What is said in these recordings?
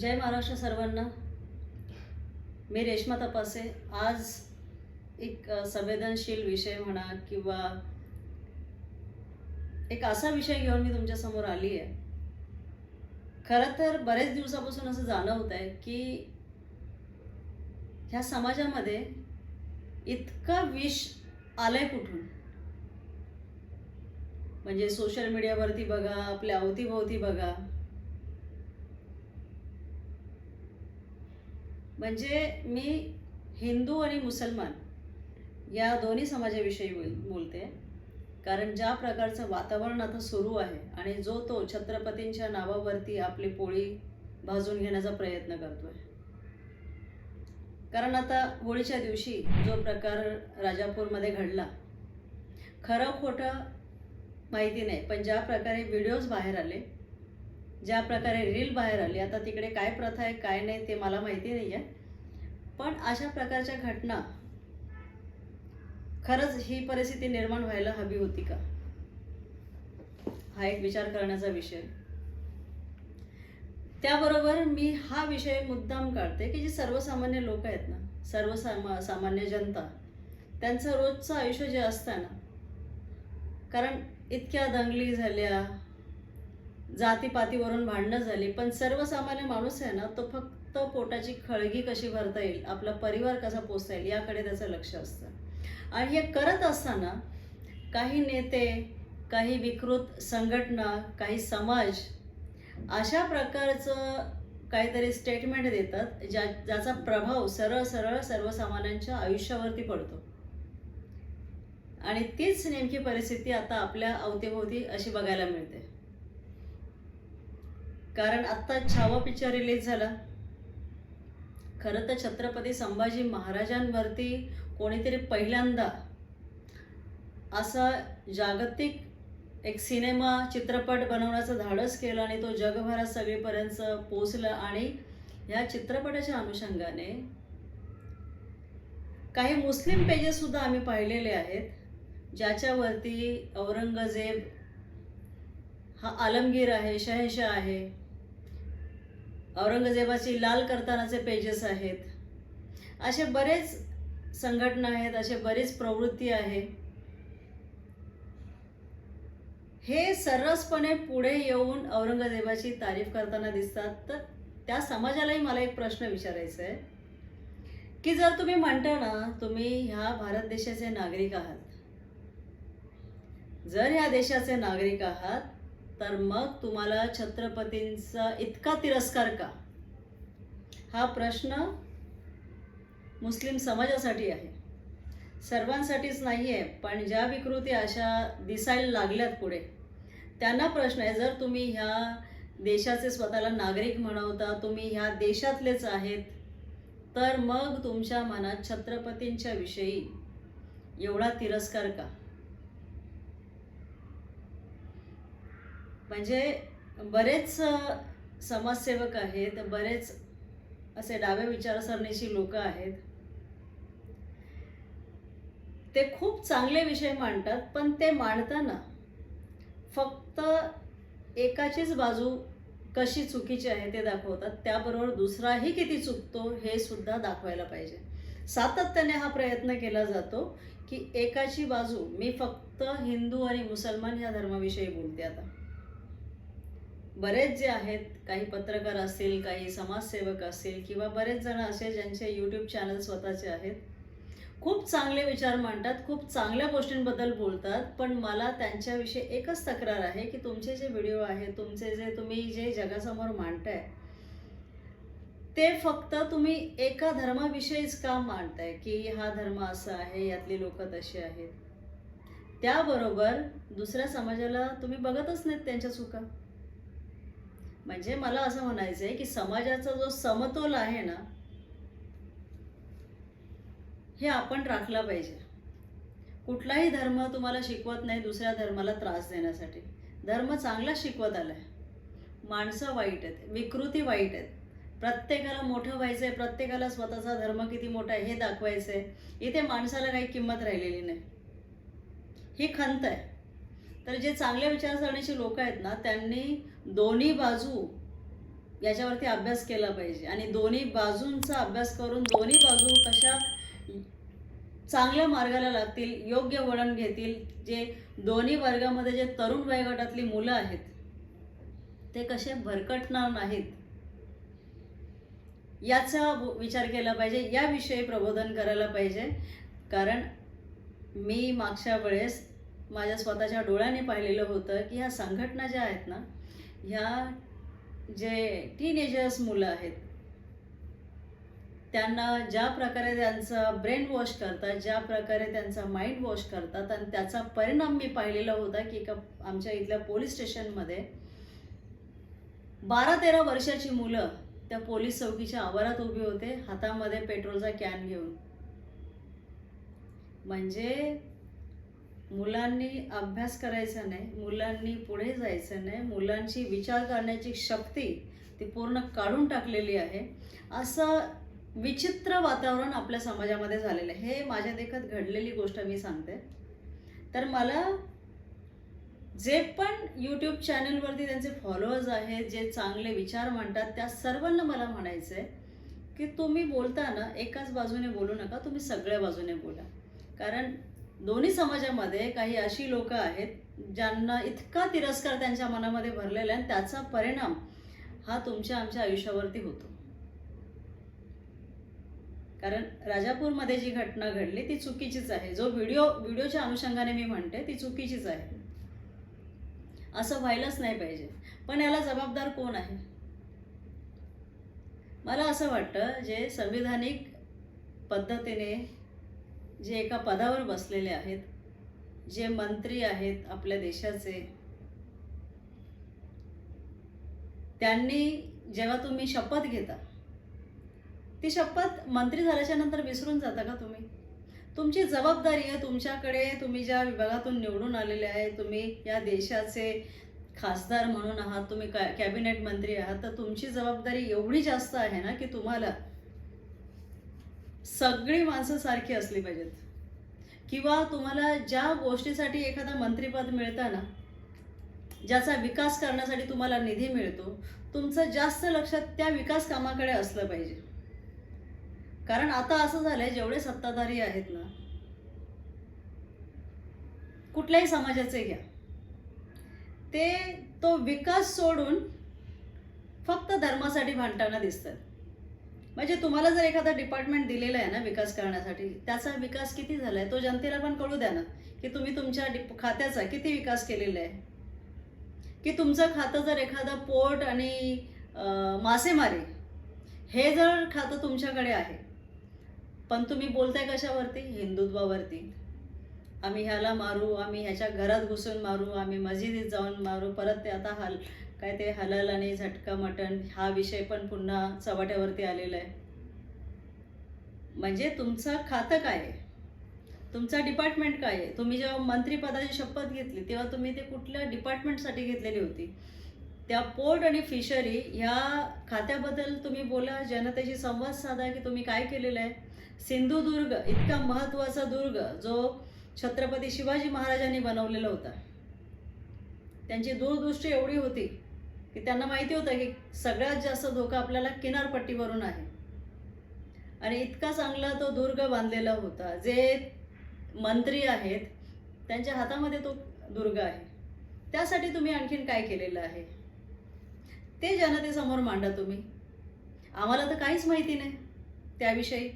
जय महाराष्ट्र सर्वांना. मी रेश्मा तपासे. आज एक संवेदनशील विषय म्हणा किंवा एक असा विषय घेऊन मी तुमच्यासमोर आली आहे. खरं तर बरेच दिवसापासून असं जाणवत आहे की ह्या समाजामध्ये इतकं विष आलंय कुठून? म्हणजे सोशल मीडियावरती बघा आपल्या अवतीभोवती बघा. म्हणजे मी हिंदू आणि मुसलमान या दोन्ही समाजाविषयी बोल बोलते. कारण ज्या प्रकारचं वातावरण आता सुरू आहे आणि जो तो छत्रपतींच्या नावावरती आपली पोळी भाजून घेण्याचा प्रयत्न करतो आहे कारण आता होळीच्या दिवशी जो प्रकार राजापूरमध्ये घडला खरं खोटं माहिती नाही पण ज्या प्रकारे व्हिडिओज बाहेर आले ज्या प्रकारे रील बाहेर आली आता तिकडे काय प्रथा आहे काय नाही ते मला माहिती नाही आहे पण अशा प्रकारच्या घटना खरंच ही परिस्थिती निर्माण व्हायला हवी होती का? हा एक विचार करण्याचा विषय. त्याबरोबर मी हा विषय मुद्दाम काढते की जी सर्वसामान्य लोक आहेत ना सर्वसामा सामान्य जनता त्यांचं रोजचं आयुष्य जे असतं ना कारण इतक्या दंगली झाल्या जातीपातीवरून भांडणं झाली पण सर्वसामान्य माणूस आहे ना तो फक्त पोटाची खळगी कशी भरता येईल आपला परिवार कसा पोचता येईल याकडे त्याचं लक्ष असतं. आणि हे करत असताना काही नेते काही विकृत संघटना काही समाज अशा प्रकारचं काहीतरी स्टेटमेंट देतात ज्या ज्याचा प्रभाव सरळ सरळ सर्वसामान्यांच्या आयुष्यावरती पडतो. आणि तीच नेमकी परिस्थिती आता आपल्या अवतीभोवती अशी बघायला मिळते. कारण आत्ता छावा पिक्चर रिलीज झाला. खरं तर छत्रपती संभाजी महाराजांवरती कोणीतरी पहिल्यांदा असा जागतिक एक सिनेमा चित्रपट बनवण्याचं धाडस केलं आणि तो जगभरात सगळीपर्यंत पोचला आणि ह्या चित्रपटाच्या अनुषंगाने काही मुस्लिम पेजेससुद्धा आम्ही पाहिलेले आहेत ज्याच्यावरती औरंगजेब हा आलमगीर आहे शहनशाह आहे औरंगजेबाची लाल करतानाचे पेजेस आहेत. असे बरेच संघटना आहेत असे बरीच प्रवृत्ती आहे. हे सर्रसपणे पुढे येऊन औरंगजेबाची तारीफ करताना दिसतात. तर त्या समाजालाही मला एक प्रश्न विचारायचा आहे. की जर तुम्ही म्हणता ना तुम्ही ह्या भारत देशाचे नागरिक आहात. जर ह्या देशाचे नागरिक आहात तर मग तुम्हाला छत्रपतींचा इतका तिरस्कार का? हा प्रश्न मुस्लिम समाजासाठी आहे. सर्वांसाठीच नाही आहे पण ज्या विकृती अशा दिसायला लागल्यात पुढे त्यांना प्रश्न आहे. जर तुम्ही ह्या देशाचे स्वतःला नागरिक म्हणवता तुम्ही ह्या देशातलेच आहेत तर मग तुमच्या मनात छत्रपतींच्या विषयी एवढा तिरस्कार का? म्हणजे बरेच समाजसेवक आहेत बरेच असे डाव्या विचारसरणीची लोक आहेत. ते खूप चांगले विषय मांडतात पण ते मांडताना फक्त एकाचीच बाजू कशी चुकीची आहे ते दाखवतात त्याबरोबर दुसराही किती चुकतो हे सुद्धा दाखवायला पाहिजे. सातत्याने हा प्रयत्न केला जातो की एकाची बाजू मी फक्त हिंदू आणि मुसलमान या धर्माविषयी बोलते आता. बरेच जे आहेत काही पत्रकार असतील काही समाजसेवक असतील किंवा बरेच जण असे ज्यांचे यूट्यूब चॅनल स्वतःचे आहेत खूप चांगले विचार मांडतात खूप चांगल्या गोष्टींबद्दल बोलतात पण मला त्यांच्याविषयी एकच तक्रार आहे की तुमचे जे व्हिडिओ आहेत तुमचे जे तुम्ही जे जगासमोर मांडताय ते फक्त तुम्ही एका धर्माविषयीच का मांडताय की हा धर्म असा आहे यातली लोक तशी आहेत? त्याबरोबर दुसऱ्या समाजाला तुम्ही बघतच नाहीत त्यांच्या चुका. म्हणजे मला असं म्हणायचं आहे की समाजाचा जो समतोल आहे ना हे आपण राखला पाहिजे. कुठलाही धर्म तुम्हाला शिकवत नाही दुसऱ्या धर्माला त्रास देण्यासाठी. धर्म चांगला शिकवत आलाय. माणसं वाईट आहेत विकृती वाईट आहेत. प्रत्येकाला मोठं व्हायचं आहे प्रत्येकाला स्वतःचा धर्म किती मोठा आहे हे दाखवायचं आहे इथे माणसाला काही किंमत राहिलेली नाही. ही खंत आहे. तर जे चांगल्या विचारसरणीचे लोक आहेत ना त्यांनी दोन्ही बाजू याच्यावरती अभ्यास केला पाहिजे. आणि दोन्ही बाजूंचा अभ्यास करून दोन्ही बाजू कशा चांगल्या मार्गाला लागतील योग्य वळण घेतील जे दोन्ही वर्गामध्ये जे तरुण वयोगटातली मुलं आहेत ते कसे भरकटणार नाहीत याचा विचार केला पाहिजे याविषयी प्रबोधन करायला पाहिजे. कारण मी मागच्या वेळेस माझ्या स्वतःच्या डोळ्याने पाहिलेलं होतं की ह्या संघटना ज्या आहेत ना ह्या जे टीनेजर्स मुलं आहेत त्यांना ज्या प्रकारे त्यांचा ब्रेन वॉश करतात ज्या प्रकारे त्यांचा माइंड वॉश करतात आणि त्याचा परिणाम मी पाहिलेला होता की एका आमच्या इथल्या पोलीस स्टेशनमध्ये बारा तेरा वर्षाची मुलं त्या पोलीस चौकीच्या आवारात उभी होते हातामध्ये पेट्रोलचा कॅन घेऊन. म्हणजे मुलांनी अभ्यास करायचा नाही मुलांनी पुढे जायचं नाही मुलांची विचार करण्याची शक्ती ती पूर्ण काढून टाकलेली आहे. असं विचित्र वातावरण आपल्या समाजामध्ये झालेलं आहे. हे माझ्या देखत घडलेली गोष्ट मी सांगते. तर मला जे पण यूट्यूब चॅनलवरती त्यांचे फॉलोअर्स आहेत जे चांगले विचार मांडतात त्या सर्वांना मला म्हणायचं आहे की तुम्ही बोलताना एकाच बाजूने बोलू नका तुम्ही सगळ्या बाजूने बोला. कारण दोन्ही समाजामध्ये काही अशी लोक आहेत ज्यांना इतका तिरस्कार त्यांच्या मनामध्ये भरलेला आहे आणि त्याचा परिणाम हा तुमच्या आमच्या आयुष्यावरती होतो. कारण राजापूरमध्ये जी घटना घडली ती चुकीचीच आहे. जो व्हिडिओ व्हिडिओच्या अनुषंगाने मी म्हणते ती चुकीचीच आहे. असं व्हायलाच नाही पाहिजे. पण याला जबाबदार कोण आहे? मला असं वाटतं जे संविधानिक पद्धतीने जे एका पदावर बसलेले आहेत जे मंत्री आहेत आपल्या देशाचे त्यांनी जेव्हा तुम्ही शपथ घेता ती शपथ मंत्री झाल्याच्यानंतर विसरून जाता का तुम्ही? तुमची जबाबदारी आहे तुमच्याकडे तुम्ही ज्या विभागातून निवडून आलेले आहे तुम्ही या देशाचे खासदार म्हणून आहात तुम्ही कॅबिनेट मंत्री आहात तर तुमची जबाबदारी एवढी जास्त आहे ना की तुम्हाला सगळी माणसं सारखी असली पाहिजेत. किंवा तुम्हाला ज्या गोष्टीसाठी एखादा मंत्रीपद मिळतं ना ज्याचा विकास करण्यासाठी तुम्हाला निधी मिळतो तुमचं जास्त लक्ष त्या विकास कामाकडे असलं पाहिजे. कारण आता असं झालंय जेवढे सत्ताधारी आहेत ना कुठल्याही समाजाचे घ्या. ते तो विकास सोडून फक्त धर्मासाठी भांडताना दिसतात. म्हणजे तुम्हाला जर एखादा डिपार्टमेंट दिलेला आहे ना विकास करण्यासाठी त्याचा विकास किती झाला आहे तो जनतेला पण कळू द्या ना की तुम्ही तुमच्या डिप खात्याचा किती विकास केलेला आहे? की तुमचं खातं जर एखादं पोर्ट आणि मासेमारी हे जर खातं तुमच्याकडे आहे पण तुम्ही बोलताय कशावरती? हिंदुत्वावरती. आम्ही ह्याला मारू आम्ही ह्याच्या घरात घुसून मारू आम्ही मस्जिदीत जाऊन मारू परत ते आता हल काय ते हलाल आणि झटका मटण हा विषय पण पुन्हा चव्हाट्यावरती आलेला आहे. म्हणजे तुमचं खातं काय आहे? तुमचा डिपार्टमेंट काय आहे? तुम्ही जेव्हा मंत्रिपदाची शपथ घेतली तेव्हा तुम्ही ते कुठल्या डिपार्टमेंटसाठी घेतलेली होती? त्या पोर्ट आणि फिशरी ह्या खात्याबद्दल तुम्ही बोला जनतेशी संवाद साधा की तुम्ही काय केलेलं आहे? सिंधुदुर्ग इतका महत्त्वाचा दुर्ग जो छत्रपती शिवाजी महाराजांनी बनवलेला होता. त्यांची दूरदृष्टी एवढी होती की त्यांना माहिती होतं की सगळ्यात जास्त धोका आपल्याला किनारपट्टीवरून आहे. आणि इतका चांगला तो दुर्ग बांधलेला होता. जे मंत्री आहेत त्यांच्या हातामध्ये तो दुर्ग आहे. त्यासाठी तुम्ही आणखीन काय केलेलं आहे? ते जनतेसमोर मांडा तुम्ही. आम्हाला तर काहीच माहिती नाही त्याविषयी.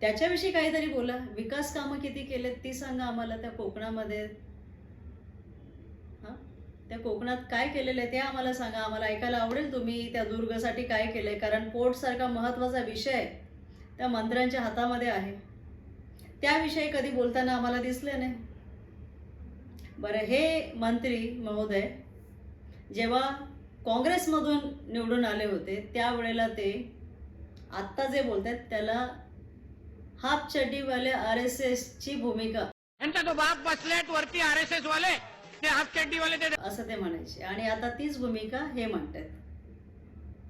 त्याच्याविषयी काहीतरी बोला. विकास कामं किती केलेत ती सांगा आम्हाला त्या कोकणामध्ये. त्या कोकणात काय केलेलं आहे ते आम्हाला सांगा. आम्हाला ऐकायला आवडेल तुम्ही त्या दुर्गासाठी काय केलं आहे कारण पोर्टसारखा महत्त्वाचा विषय त्या मंत्र्यांच्या हातामध्ये आहे. त्याविषयी कधी बोलताना आम्हाला दिसले नाही. बरं हे मंत्री महोदय जेव्हा काँग्रेसमधून निवडून आले होते त्यावेळेला ते आत्ता जे बोलत आहेत त्याला हाफ चड्डीवाले आर एस एसची भूमिका. बाप बसल्यात वरती आर एस एस वाले. ते हाफ ते असं ते म्हणायचे. आणि आता तीच भूमिका हे म्हणतात.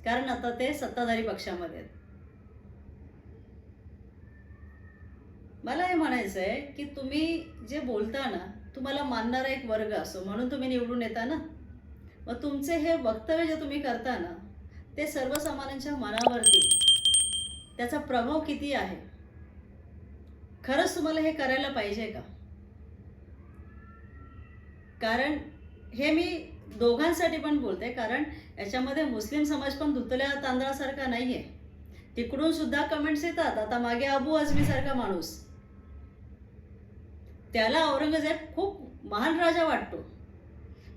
कारण आता ते सत्ताधारी पक्षामध्ये आहेत. मला हे म्हणायचं आहे की तुम्ही जे बोलता ना तुम्हाला मानणारा एक वर्ग असो म्हणून तुम्ही निवडून येता ना. मग तुमचे हे वक्तव्य जे तुम्ही करता ना ते सर्वसामान्यांच्या मनावरती त्याचा प्रभाव किती आहे? खरंच तुम्हाला हे करायला पाहिजे का? कारण हे मी दोघांसाठी पण बोलते कारण याच्यामध्ये मुस्लिम समाज पण धुतल्या तांदळासारखा नाही आहे तिकडून सुद्धा कमेंट्स येतात आता मागे अबू अजमीसारखा माणूस. त्याला औरंगजेब खूप महान राजा वाटतो.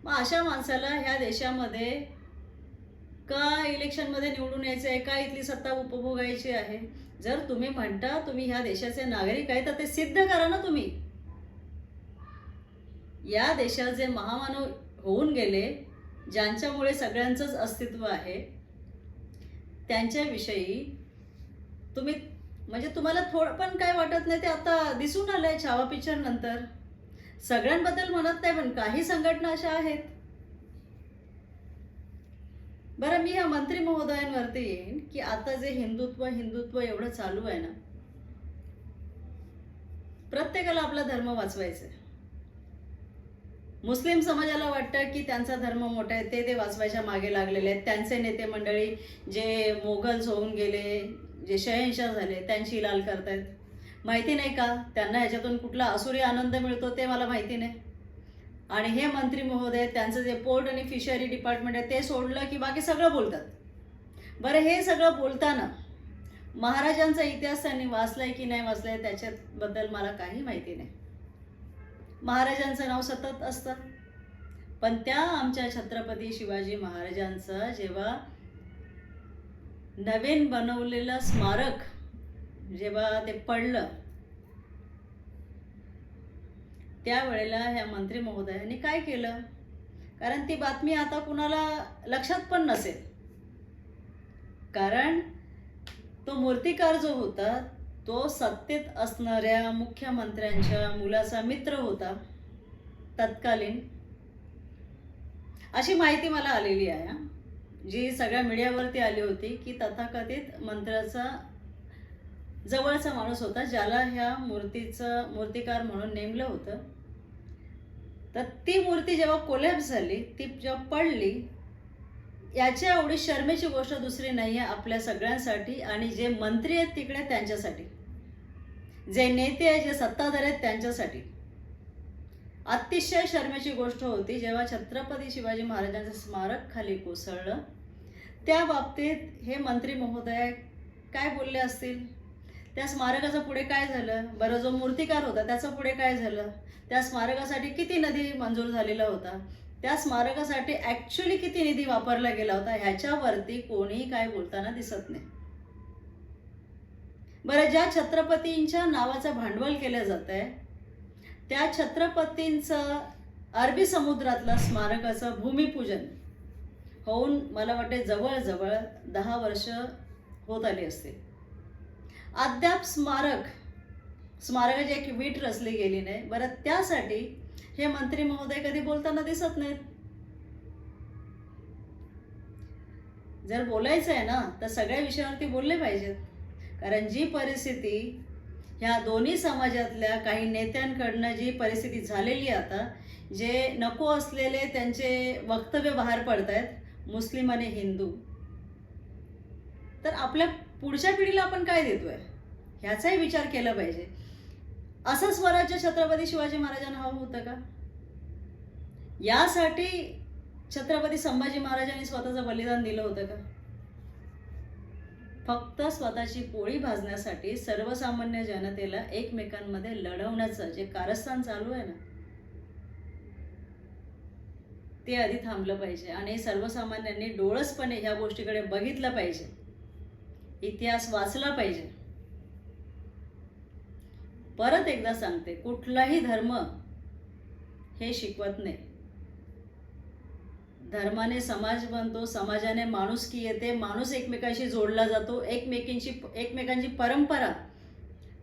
मग अशा माणसाला ह्या देशामध्ये का इलेक्शनमध्ये निवडून यायचं आहे का इथली सत्ता उपभोगायची आहे? जर तुम्ही म्हणता तुम्ही ह्या देशाचे नागरिक आहे तर ते सिद्ध करा ना तुम्ही. या देशात जे महामानव होऊन गेले ज्यांच्यामुळे सगळ्यांचंच अस्तित्व आहे त्यांच्याविषयी तुम्ही म्हणजे तुम्हाला थोडं पण काय वाटत नाही ते आता दिसून आलंय छावा पिक्चर नंतर. सगळ्यांबद्दल म्हणत नाही पण काही संघटना अशा आहेत. बरं मी ह्या मंत्री महोदयांवरती येईन की आता जे हिंदुत्व हिंदुत्व एवढं चालू आहे ना प्रत्येकाला आपला धर्म वाचवायचा आहे. मुस्लिम समाजाला वाटतं की त्यांचा धर्म मोठा आहे ते ते वाचवायच्या मागे लागलेले आहेत. त्यांचे नेते मंडळी जे मोगल्स होऊन गेले जे शहेनशाह झाले त्यांची लाल करतायत. माहिती नाही का? त्यांना ह्याच्यातून कुठला असुरी आनंद मिळतो ते मला माहिती नाही. आणि हे मंत्री महोदय त्यांचं जे पोर्ट आणि फिशरी डिपार्टमेंट आहे ते सोडलं की बाकी सगळं बोलतात. बरं हे सगळं बोलताना महाराजांचा इतिहास त्यांनी वाचलाय की नाही वाचलाय त्याच्याबद्दल मला काही माहिती नाही. महाराजांचं नाव सतत असतं. पण त्या आमच्या छत्रपती शिवाजी महाराजांचं जेव्हा नवीन बनवलेलं स्मारक जेव्हा ते पडलं त्यावेळेला ह्या मंत्री महोदयांनी काय केलं? कारण ती बातमी आता कुणाला लक्षात पण नसेल. कारण तो मूर्तिकार जो होता तो सत्तेत असणाऱ्या मुख्यमंत्र्यांच्या मुलाचा मित्र होता. तत्कालीन. अशी माहिती मला आलेली आहे जी सगळ्या मीडियावरती आली होती की तथाकथित मंत्र्याचा जवळचा माणूस होता ज्याला ह्या मूर्तीचं मूर्तिकार म्हणून नेमलं होतं. तर ती मूर्ती जेव्हा कोलॅप्स झाली ती जेव्हा पडली याच्या एवढी शर्मेची गोष्ट दुसरी नाही आहे आपल्या सगळ्यांसाठी आणि जे मंत्री आहेत तिकडे त्यांच्यासाठी. जे नेते आहेत जे सत्ताधार आहेत त्यांच्यासाठी. अतिशय शर्मेची गोष्ट होती जेव्हा छत्रपती शिवाजी महाराजांचं स्मारक खाली कोसळलं त्या बाबतीत हे मंत्री महोदय काय बोलले असतील? त्या स्मारकाचं पुढे काय झालं? बरं जो मूर्तिकार होता त्याचं पुढे काय झालं? त्या स्मारकासाठी किती निधी मंजूर झालेला होता? त्या स्मारकासाठी ॲक्च्युली किती निधी वापरला गेला होता? ह्याच्यावरती कोणीही काय बोलताना दिसत नाही. बरं ज्या छत्रपतींच्या नावाचं भांडवल केलं जातं आहे त्या छत्रपतींचं अरबी समुद्रातलं स्मारकाचं भूमिपूजन होऊन मला वाटते जवळजवळ दहा वर्ष होत आली असतील. अद्याप स्मारक स्मारकाची एक वीट रचली गेली नाही. बरं त्यासाठी हे मंत्री महोदय कधी बोलताना दिसत नाहीत. जर बोलायचं आहे ना तर सगळ्या विषयावरती बोलले पाहिजेत. कारण जी परिस्थिती ह्या दोन्ही समाजातल्या काही नेत्यांकडनं जी परिस्थिती झालेली आता जे नको असलेले त्यांचे वक्तव्य बाहेर पडत आहेत मुस्लिम आणि हिंदू. तर आपल्या पुढच्या पिढीला आपण काय देतोय? ह्याचाही विचार केला पाहिजे. असं स्वराज्य छत्रपती शिवाजी महाराजांना हवं होतं का? यासाठी छत्रपती संभाजी महाराजांनी स्वतःचं बलिदान दिलं होतं का? फक्त स्वतःची पोळी भाजण्यासाठी सर्वसामान्य जनतेला एकमेकांमध्ये लढवण्याचं जे कारस्थान चालू आहे ना ते आधी थांबलं पाहिजे आणि सर्वसामान्यांनी डोळसपणे ह्या गोष्टीकडे बघितलं पाहिजे. इतिहास वाचला पाहिजे. परत एकदा सांगते कुठलाही धर्म हे शिकवत नाही. धर्माने समाज बनतो समाजाने माणुसकी येते माणूस एकमेकांशी जोडला जातो एकमेकींची एकमेकांची परंपरा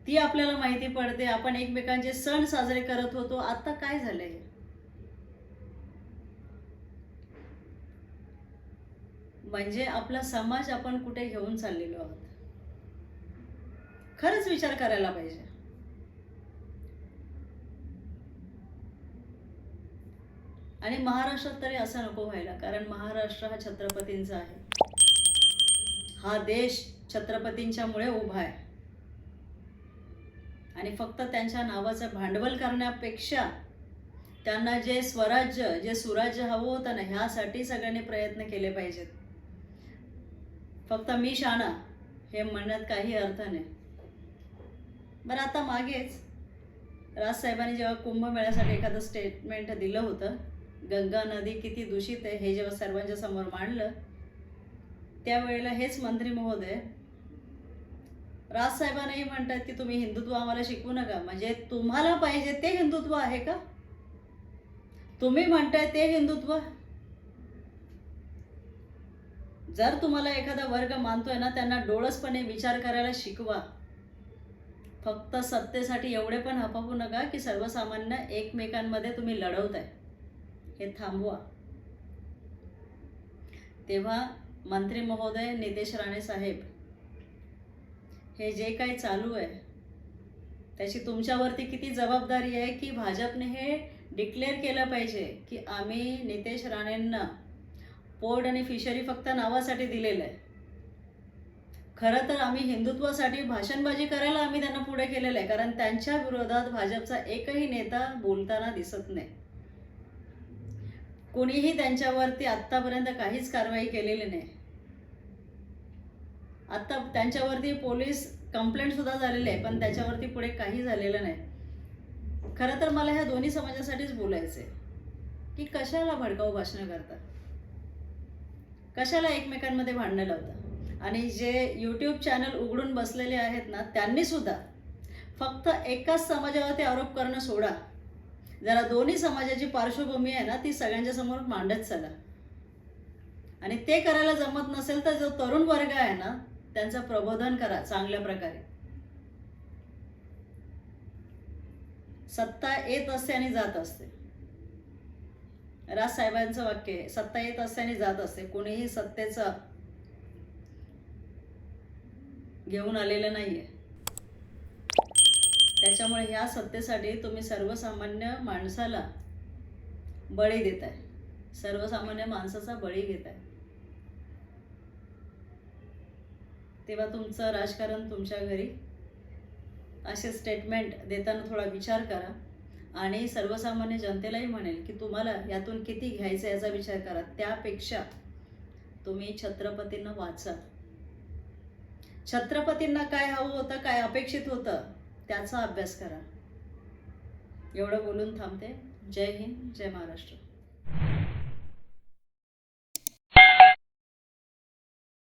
ती आपल्याला माहिती पडते. आपण एकमेकांचे सण साजरे करत होतो. आता काय झालंय? म्हणजे आपला समाज आपण कुठे घेऊन चाललेलो आहोत? खरंच विचार करायला पाहिजे. आणि महाराष्ट्रात तरी असं नको व्हायला कारण महाराष्ट्र हा छत्रपतींचा आहे. हा देश छत्रपतींच्यामुळे उभा आहे. आणि फक्त त्यांच्या नावाचं भांडवल करण्यापेक्षा त्यांना जे स्वराज्य जे सुराज्य हवं होतं ना ह्यासाठी सगळ्यांनी प्रयत्न केले पाहिजेत. फक्त मी शाणा हे म्हणण्यात काही अर्थ नाही. बरं आता मागेच राजसाहेबांनी जेव्हा कुंभमेळ्यासाठी एखादं स्टेटमेंट दिलं होतं गंगा नदी किती दूषित आहे हे जेव्हा सर्वांच्या समोर मांडलं त्यावेळेला हेच मंत्री महोदय राजसाहेबांनाही म्हणतात की तुम्ही हिंदुत्व आम्हाला शिकवू नका. म्हणजे तुम्हाला पाहिजे ते हिंदुत्व आहे का? तुम्ही म्हणताय ते हिंदुत्व. जर तुम्हाला एखादा वर्ग मानतोय ना त्यांना डोळसपणे विचार करायला शिकवा. फक्त सत्तेसाठी एवढे पण हपापू नका की सर्वसामान्य एकमेकांमध्ये तुम्ही लढवताय. हे थांबवा. तेव्हा मंत्री महोदय नितेश राणे साहेब हे जे काही चालू आहे त्याची तुमच्यावरती किती जबाबदारी आहे की भाजपने हे डिक्लेअर केलं पाहिजे की आम्ही नितेश राणेंना पोर्ट आणि फिशरी फक्त नावासाठी दिलेलं आहे. खरं तर आम्ही हिंदुत्वासाठी भाषणबाजी करायला आम्ही त्यांना पुढे केलेलं आहे कारण त्यांच्या विरोधात भाजपचा एकही नेता बोलताना दिसत नाही. कुणीही त्यांच्यावरती आत्तापर्यंत काहीच कारवाई केलेली नाही. आत्ता त्यांच्यावरती पोलीस कंप्लेंट सुद्धा झालेली आहे पण त्याच्यावरती पुढे काही झालेलं नाही. खरं तर मला ह्या दोन्ही समाजासाठीच बोलायचं आहे की कशाला भडकाऊ भाषणं करता कशाला एकमेकांमध्ये भांडणं लावता आणि जे यूट्यूब चॅनल उघडून बसलेले आहेत ना त्यांनीसुद्धा फक्त एकाच समाजावरती आरोप करणं सोडा. जरा दोन्ही समाजाची पार्श्वभूमी आहे ना ती सगळ्यांच्या समोर मांडत चला. आणि ते करायला जमत नसेल तर जो तरुण वर्ग आहे ना त्यांचं प्रबोधन करा चांगल्या प्रकारे. सत्ता येत असते आणि जात असते. राजसाहेबांचं वाक्य आहे सत्ता येत असते आणि जात असते. कोणीही सत्तेचं घेऊन आलेलं नाहीये. त्याच्यामुळे ह्या सत्तेसाठी तुम्ही सर्वसामान्य माणसाला बळी देताय. सर्वसामान्य माणसाचा बळी घेताय. तेव्हा तुमचं राजकारण तुमच्या घरी असे स्टेटमेंट देताना थोडा विचार करा. आणि सर्वसामान्य जनतेलाही म्हणेल की तुम्हाला यातून किती घ्यायचं याचा विचार करा. त्यापेक्षा तुम्ही छत्रपतींना वाचा. छत्रपतींना काय हवं होतं काय अपेक्षित होतं? त्याचा अभ्यास करा. एवढं बोलून थांबते. जय हिंद जय महाराष्ट्र.